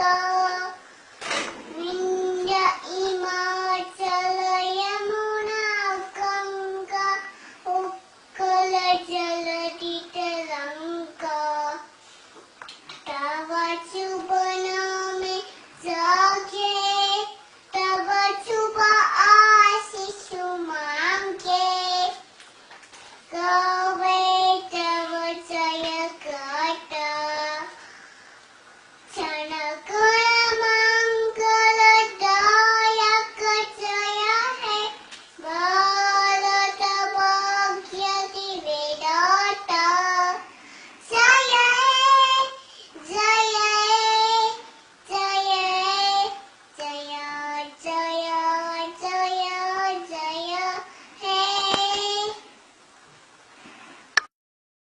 거.